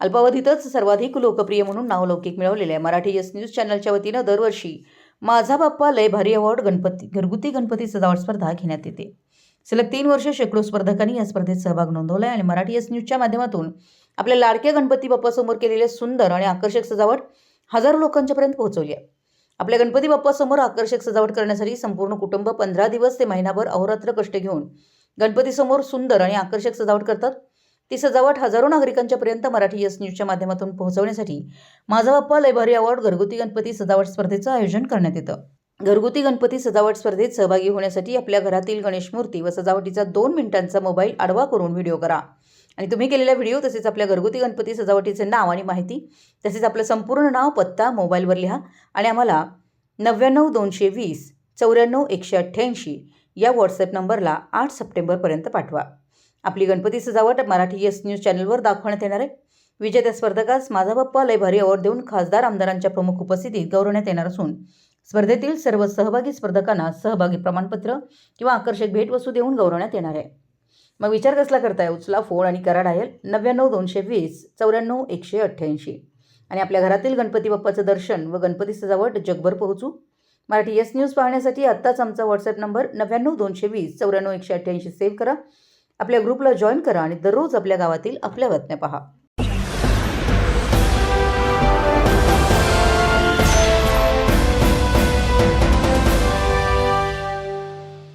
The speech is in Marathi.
अल्पावधीतच सर्वाधिक लोकप्रिय म्हणून नावलौकिक मिळवलेल्या मराठी यस न्यूज चॅनलच्या वतीनं दरवर्षी माझा बाप्पा लय भारी अवॉर्ड गणपती घरगुती गणपती सजावट स्पर्धा घेण्यात येते. सलग तीन वर्ष शेकडो स्पर्धकांनी या स्पर्धेत सहभाग नोंदवला आहे आणि मराठी यस न्यूजच्या माध्यमातून आपल्या लाडक्या गणपती बाप्पासमोर केलेले सुंदर आणि आकर्षक सजावट हजारो लोकांच्यापर्यंत पोहोचवली आहे. आपल्या गणपती बाप्पासमोर आकर्षक सजावट करण्यासाठी संपूर्ण कुटुंब पंधरा दिवस ते महिनाभर अहोरात्र कष्ट घेऊन गणपतीसमोर सुंदर आणि आकर्षक सजावट करतात. ती सजावट हजारो नागरिकांच्यापर्यंत मराठी यस न्यूजच्या माध्यमातून पोहोचवण्यासाठी माझा बाप्पा लयभारी अवॉर्ड घरगुती गणपती सजावट स्पर्धेचं आयोजन करण्यात येतं. घरगुती गणपती सजावट स्पर्धेत सहभागी होण्यासाठी आपल्या घरातील गणेश मूर्ती व सजावटीचा दोन मिनिटांचा मोबाईल आडवा करून व्हिडिओ करा. आणि तुम्ही केलेला व्हिडिओ तसेच आपल्या घरगुती गणपती सजावटीचे नाव आणि माहिती तसेच आपलं संपूर्ण नाव पत्ता मोबाईलवर लिहा आणि आम्हाला नव्याण्णव दोनशे वीस चौऱ्याण्णव एकशे अठ्ठ्याऐंशी या व्हॉट्सॲप नंबरला आठ सप्टेंबरपर्यंत पाठवा. आपली गणपती सजावट मराठी एस न्यूज चॅनलवर दाखवण्यात येणार आहे. विजेत्या स्पर्धकास माझा बाप्पा लय भारी अवॉर्ड देऊन खासदार आमदारांच्या प्रमुख उपस्थितीत गौरवण्यात येणार असून स्पर्धेतील सर्व सहभागी स्पर्धकांना सहभागी प्रमाणपत्र किंवा आकर्षक भेटवस्तू देऊन गौरवण्यात येणार आहे. मग विचार कसला करताय? उचला फोन आणि करा डायल नव्याण्णव दोनशे वीस चौऱ्याण्णव एकशे अठ्ठ्याऐंशी. आणि आपल्या घरातील गणपती बाप्पाचं दर्शन व गणपती सजावट जगभर पोहोचू. मराठी एस न्यूज पाहण्यासाठी आत्ताच आमचा व्हॉट्सअप नंबर नव्याण्णव दोनशे वीस चौऱ्याण्णव एकशे अठ्ठ्याऐंशी सेव्ह करा. आपल्या ग्रुपला जॉईन करा आणि दररोज आपल्या गावातील आपल्या बातम्या पहा.